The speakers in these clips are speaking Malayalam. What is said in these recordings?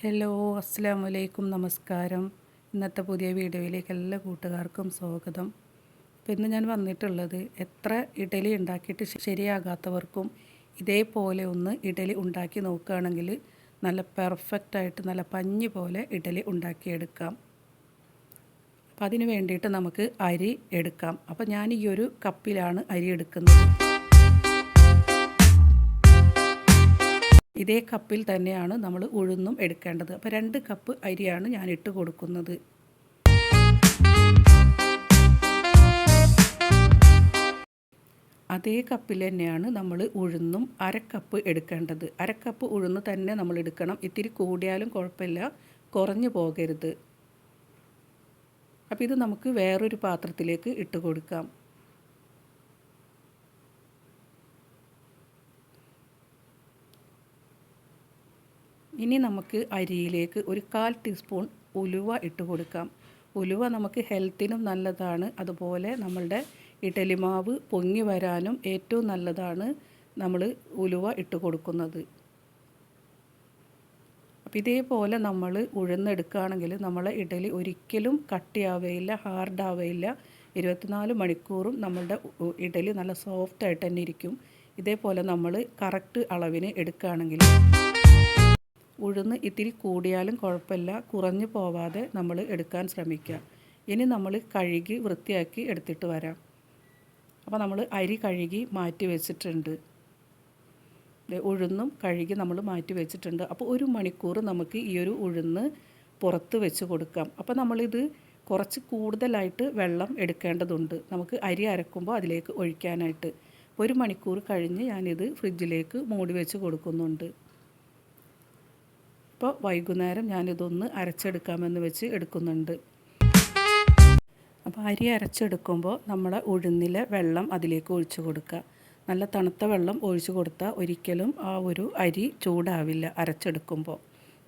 ഹലോ അസ്സാം വലൈക്കും നമസ്കാരം. ഇന്നത്തെ പുതിയ വീഡിയോയിലേക്ക് എല്ലാ കൂട്ടുകാർക്കും സ്വാഗതം. അപ്പോൾ ഇന്ന് ഞാൻ വന്നിട്ടുള്ളത് എത്ര ഇഡലി ഉണ്ടാക്കിയിട്ട് ശരിയാകാത്തവർക്കും ഇതേപോലെ ഒന്ന് ഇഡലി ഉണ്ടാക്കി നോക്കുകയാണെങ്കിൽ നല്ല പെർഫെക്റ്റായിട്ട് നല്ല പഞ്ഞി പോലെ ഇഡലി ഉണ്ടാക്കിയെടുക്കാം. അപ്പം അതിന് വേണ്ടിയിട്ട് നമുക്ക് അരി എടുക്കാം. അപ്പോൾ ഞാൻ ഈ ഒരു കപ്പിലാണ് അരി എടുക്കുന്നത്. ഇതേ കപ്പിൽ തന്നെയാണ് നമ്മൾ ഉഴുന്നും എടുക്കേണ്ടത്. അപ്പോൾ രണ്ട് കപ്പ് അരിയാണ് ഞാൻ ഇട്ട് കൊടുക്കുന്നത്. അതേ കപ്പിൽ തന്നെയാണ് നമ്മൾ ഉഴുന്നും അരക്കപ്പ് എടുക്കേണ്ടത്. അരക്കപ്പ് ഉഴുന്ന് തന്നെ നമ്മൾ എടുക്കണം. ഇത്തിരി കൂടിയാലും കുഴപ്പമില്ല. കുറഞ്ഞു പോകരുത്. അപ്പോൾ ഇത് നമുക്ക് വേറൊരു പാത്രത്തിലേക്ക് ഇട്ട് കൊടുക്കാം. ഇനി നമുക്ക് അരിയിലേക്ക് ഒരു കാൽ ടീസ്പൂൺ ഉലുവ ഇട്ട് കൊടുക്കാം. ഉലുവ നമുക്ക് ഹെൽത്തിനും നല്ലതാണ്. അതുപോലെ നമ്മളുടെ ഇഡലിമാവ് പൊങ്ങി വരാനും ഏറ്റവും നല്ലതാണ് നമ്മൾ ഉലുവ ഇട്ട് കൊടുക്കുന്നത്. അപ്പോൾ ഇതേപോലെ നമ്മൾ ഉഴുന്നെടുക്കുകയാണെങ്കിൽ നമ്മളെ ഇഡലി ഒരിക്കലും കട്ടിയാവുകയില്ല ഹാർഡാവുകയില്ല ഇരുപത്തിനാല് മണിക്കൂറും നമ്മളുടെ ഇഡലി നല്ല സോഫ്റ്റ് സോഫ്റ്റായിട്ട് തന്നെ ഇരിക്കും. ഇതേപോലെ നമ്മൾ കറക്റ്റ് അളവിന് എടുക്കുകയാണെങ്കിൽ ഉഴുന്ന് ഇത്തിരി കൂടിയാലും കുഴപ്പമില്ല. കുറഞ്ഞു പോവാതെ നമ്മൾ എടുക്കാൻ ശ്രമിക്കുക. ഇനി നമ്മൾ കഴുകി വൃത്തിയാക്കി എടുത്തിട്ട് വരാം. അപ്പോൾ നമ്മൾ അരി കഴുകി മാറ്റി വെച്ചിട്ടുണ്ട്. ഉഴുന്നും കഴുകി നമ്മൾ മാറ്റി വെച്ചിട്ടുണ്ട്. അപ്പോൾ ഒരു മണിക്കൂർ നമുക്ക് ഈ ഒരു ഉഴുന്ന് പുറത്ത് വെച്ച് കൊടുക്കാം. അപ്പോൾ നമ്മളിത് കുറച്ച് കൂടുതലായിട്ട് വെള്ളം എടുക്കേണ്ടതുണ്ട്. നമുക്ക് അരി അരക്കുമ്പോൾ അതിലേക്ക് ഒഴിക്കാനായിട്ട്. ഒരു മണിക്കൂർ കഴിഞ്ഞ് ഞാനിത് ഫ്രിഡ്ജിലേക്ക് മൂടി വെച്ച് കൊടുക്കുന്നുണ്ട്. ഇപ്പോൾ വൈകുന്നേരം ഞാനിതൊന്ന് അരച്ചെടുക്കാമെന്ന് വെച്ച് എടുക്കുന്നുണ്ട്. അപ്പോൾ അരി അരച്ചെടുക്കുമ്പോൾ നമ്മൾ ഉഴുന്നിലെ വെള്ളം അതിലേക്ക് ഒഴിച്ചു കൊടുക്കുക. നല്ല തണുത്ത വെള്ളം ഒഴിച്ചു കൊടുത്താൽ ഒരിക്കലും ആ ഒരു അരി ചൂടാവില്ല അരച്ചെടുക്കുമ്പോൾ.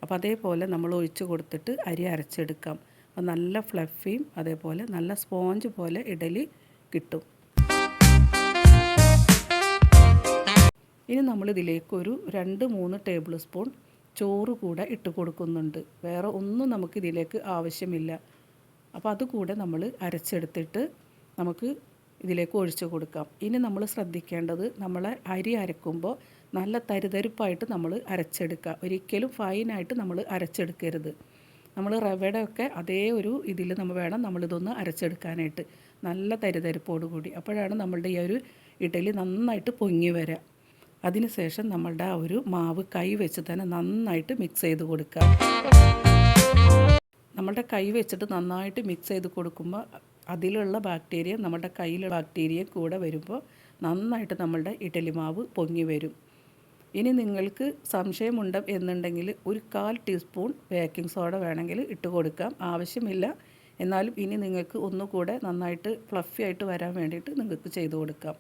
അപ്പോൾ അതേപോലെ നമ്മൾ ഒഴിച്ചു കൊടുത്തിട്ട് അരി അരച്ചെടുക്കാം. അപ്പോൾ നല്ല ഫ്ലഫിയും അതേപോലെ നല്ല സ്പോഞ്ച് പോലെ ഇഡലി കിട്ടും. ഇനി നമ്മളിതിലേക്കൊരു രണ്ട് മൂന്ന് ടേബിൾ സ്പൂൺ ചോറ് കൂടെ ഇട്ട് കൊടുക്കുന്നുണ്ട്. വേറെ ഒന്നും നമുക്ക് ഇതിലേക്ക് ആവശ്യമില്ല. അപ്പോൾ അതുകൂടെ നമ്മൾ അരച്ചെടുത്തിട്ട് നമുക്ക് ഇതിലേക്ക് ഒഴിച്ചു കൊടുക്കാം. ഇനി നമ്മൾ ശ്രദ്ധിക്കേണ്ടത് നമ്മളെ അരി അരക്കുമ്പോൾ നല്ല തരിതരിപ്പായിട്ട് നമ്മൾ അരച്ചെടുക്കുക. ഒരിക്കലും ഫൈനായിട്ട് നമ്മൾ അരച്ചെടുക്കരുത്. നമ്മൾ റവയുടെ ഒക്കെ അതേ ഒരു ഇതിൽ നമ്മൾ വേണം നമ്മളിതൊന്ന് അരച്ചെടുക്കാനായിട്ട്. നല്ല തരിതരിപ്പോടുകൂടി. അപ്പോഴാണ് നമ്മളുടെ ഈ ഒരു ഇഡലി നന്നായിട്ട് പൊങ്ങി വരിക അതിനുശേഷം നമ്മളുടെ ആ ഒരു മാവ് കൈ വെച്ച് തന്നെ നന്നായിട്ട് മിക്സ് ചെയ്ത് കൊടുക്കുക. നമ്മളുടെ കൈ വെച്ചിട്ട് നന്നായിട്ട് മിക്സ് ചെയ്ത് കൊടുക്കുമ്പോൾ അതിലുള്ള ബാക്ടീരിയ നമ്മുടെ കയ്യിലുള്ള ബാക്ടീരിയ കൂടെ വരുമ്പോൾ നന്നായിട്ട് നമ്മളുടെ ഇഡലി മാവ് പൊങ്ങി വരും. ഇനി നിങ്ങൾക്ക് സംശയമുണ്ട് എന്നുണ്ടെങ്കിൽ ഒരു കാൽ ടീസ്പൂൺ ബേക്കിംഗ് സോഡ വേണമെങ്കിൽ ഇട്ട് കൊടുക്കാം. ആവശ്യമില്ല. എന്നാലും ഇനി നിങ്ങൾക്ക് ഒന്നുകൂടെ നന്നായിട്ട് ഫ്ലഫി ആയിട്ട് വരാൻ വേണ്ടിയിട്ട് നിങ്ങൾക്ക് ചെയ്തു കൊടുക്കാം.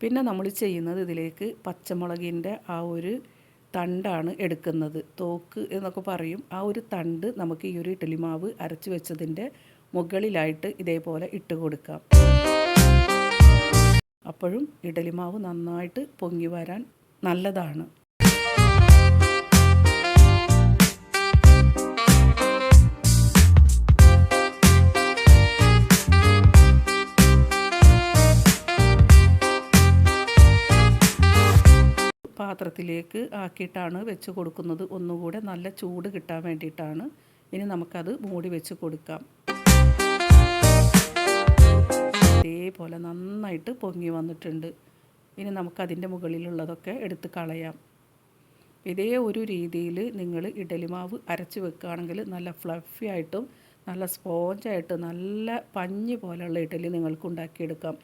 പിന്നെ നമ്മൾ ചെയ്യുന്നത് ഇതിലേക്ക് പച്ചമുളകിന്റെ ആ ഒരു തണ്ടാണ് എടുക്കുന്നത്. തോക്ക് എന്നൊക്കെ പറയും. ആ ഒരു തണ്ട് നമുക്ക് ഈ ഒരു ഇഡ്ഡലി മാവ് അരച്ച് വെച്ചതിന്റെ മുകളിലായിട്ട് ഇതേപോലെ ഇട്ട് കൊടുക്കാം. അപ്പോഴും ഇഡ്ഡലി മാവ് നന്നായിട്ട് പൊങ്ങി വരാൻ നല്ലതാണ്. പാത്രത്തിലേക്ക് ആക്കിയിട്ടാണ് വെച്ച് കൊടുക്കുന്നത്. ഒന്നുകൂടെ നല്ല ചൂട് കിട്ടാൻ വേണ്ടിയിട്ടാണ്. ഇനി നമുക്കത് മൂടി വെച്ച് കൊടുക്കാം. ഇതേപോലെ നന്നായിട്ട് പൊങ്ങി വന്നിട്ടുണ്ട്. ഇനി നമുക്കതിന്റെ മുകളിലുള്ളതൊക്കെ എടുത്ത് കളയാം. ഇതേ ഒരു രീതിയിൽ നിങ്ങൾ ഇഡലിമാവ് അരച്ച് വെക്കുകയാണെങ്കിൽ നല്ല ഫ്ലഫി ആയിട്ടും നല്ല സ്പോഞ്ചായിട്ട് നല്ല പഞ്ഞ് പോലെയുള്ള ഇഡലി നിങ്ങൾക്ക് ഉണ്ടാക്കിയെടുക്കാം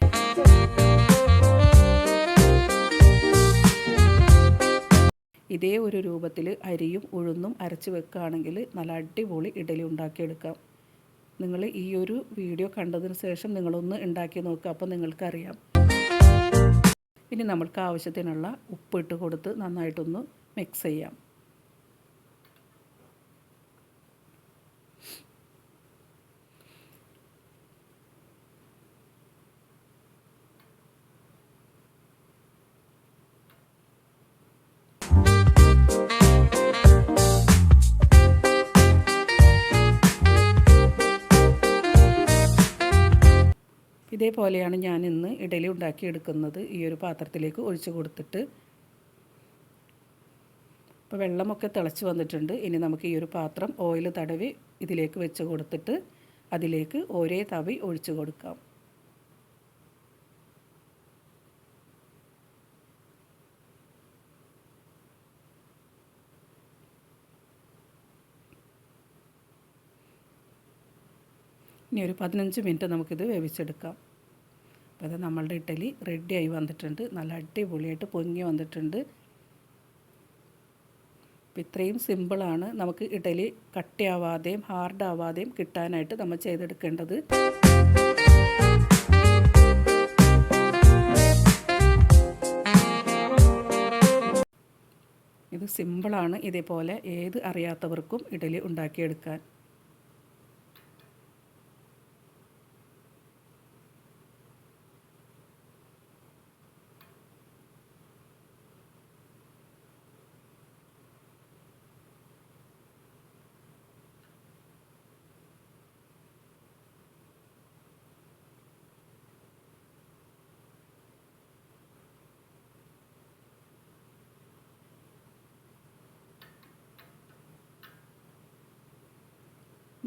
ഇതേ ഒരു രൂപത്തിൽ അരിയും ഉഴുന്നും അരച്ച് വെക്കുകയാണെങ്കിൽ നല്ല അടിപൊളി ഇഡലി ഉണ്ടാക്കിയെടുക്കാം. നിങ്ങൾ ഈ ഒരു വീഡിയോ കണ്ടതിന് ശേഷം നിങ്ങളൊന്ന് ഉണ്ടാക്കി നോക്കുക അപ്പോൾ നിങ്ങൾക്കറിയാം. ഇനി നമ്മൾക്ക് ആവശ്യത്തിനുള്ള ഉപ്പിട്ട് കൊടുത്ത് നന്നായിട്ടൊന്ന് മിക്സ് ചെയ്യാം. ഇതേപോലെയാണ് ഞാൻ ഇന്ന് ഇഡലി ഉണ്ടാക്കിയെടുക്കുന്നത് ഈ ഒരു പാത്രത്തിലേക്ക് ഒഴിച്ചു കൊടുത്തിട്ട്. ഇപ്പോൾ വെള്ളമൊക്കെ തിളച്ച് വന്നിട്ടുണ്ട്. ഇനി നമുക്ക് ഈ ഒരു പാത്രം ഓയിൽ തടവി ഇതിലേക്ക് വെച്ച് കൊടുത്തിട്ട് അതിലേക്ക് ഒരേ തവി ഒഴിച്ചു കൊടുക്കാം. ഇനി ഒരു പതിനഞ്ച് മിനിറ്റ് നമുക്കിത് വേവിച്ചെടുക്കാം. അപ്പോൾ അത് നമ്മളുടെ ഇഡ്ഡലി റെഡിയായി വന്നിട്ടുണ്ട്. നല്ല അടിപൊളിയായിട്ട് പൊങ്ങി വന്നിട്ടുണ്ട്. അപ്പോൾ ഇത്രയും സിമ്പിളാണ് നമുക്ക് ഇഡലി കട്ടിയാവാതെയും ഹാർഡാവാതെയും കിട്ടാനായിട്ട് നമ്മൾ ചെയ്തെടുക്കേണ്ടത്. ഇത് സിമ്പിളാണ് ഇതേപോലെ ഏത് അറിയാത്തവർക്കും ഇഡലി ഉണ്ടാക്കിയെടുക്കാൻ.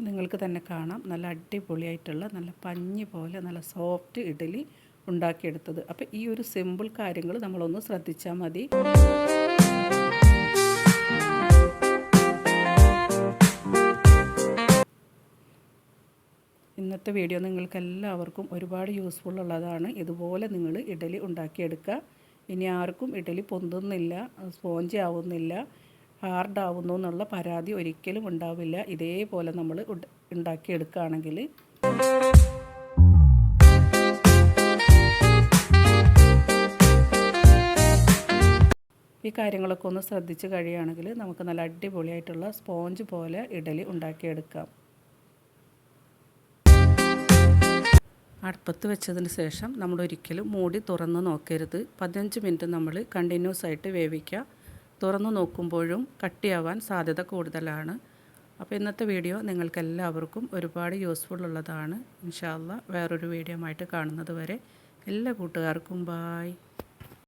നിങ്ങൾക്ക് തന്നെ കാണാം. നല്ല അടിപൊളിയായിട്ടുള്ള നല്ല പഞ്ഞി പോലെ നല്ല സോഫ്റ്റ് ഇഡലി ഉണ്ടാക്കിയെടുത്തത്. അപ്പോൾ ഈ ഒരു സിമ്പിൾ കാര്യങ്ങൾ നമ്മളൊന്ന് ശ്രദ്ധിച്ചാൽ മതി. ഇന്നത്തെ വീഡിയോ നിങ്ങൾക്ക് എല്ലാവർക്കും ഒരുപാട് യൂസ്ഫുൾ ഉള്ളതാണ്. ഇതുപോലെ നിങ്ങൾ ഇഡലി ഉണ്ടാക്കിയെടുക്കുക. ഇനി ആർക്കും ഇഡലി പൊന്തുന്നില്ല സ്പോഞ്ച് ആവുന്നില്ല. ഹാർഡ് ആവുന്നു എന്നുള്ള പരാതി ഒരിക്കലും ഉണ്ടാവില്ല. ഇതേപോലെ നമ്മൾ ഉണ്ടാക്കിയെടുക്കുകയാണെങ്കിൽ. ഈ കാര്യങ്ങളൊക്കെ ഒന്ന് ശ്രദ്ധിച്ച് കഴിയുകയാണെങ്കിൽ നമുക്ക് നല്ല അടിപൊളിയായിട്ടുള്ള സ്പോഞ്ച് പോലെ ഇഡലി ഉണ്ടാക്കിയെടുക്കാം. അടുപ്പത്ത് വെച്ചതിന് ശേഷം നമ്മൾ ഒരിക്കലും മൂടി തുറന്ന് നോക്കരുത്. പതിനഞ്ച് മിനിറ്റ് നമ്മൾ കണ്ടിന്യൂസ് ആയിട്ട് വേവിക്കുക. തുറന്നു നോക്കുമ്പോഴും കട്ടിയാവാൻ സാധ്യത കൂടുതലാണ്. അപ്പോൾ ഇന്നത്തെ വീഡിയോ നിങ്ങൾക്ക് എല്ലാവർക്കും ഒരുപാട് യൂസ്ഫുൾ ഉള്ളതാണ്. ഇൻഷാല്ല വേറൊരു വീഡിയോ ആയിട്ട് കാണുന്നത് വരെ എല്ലാ കൂട്ടുകാർക്കും ബായ്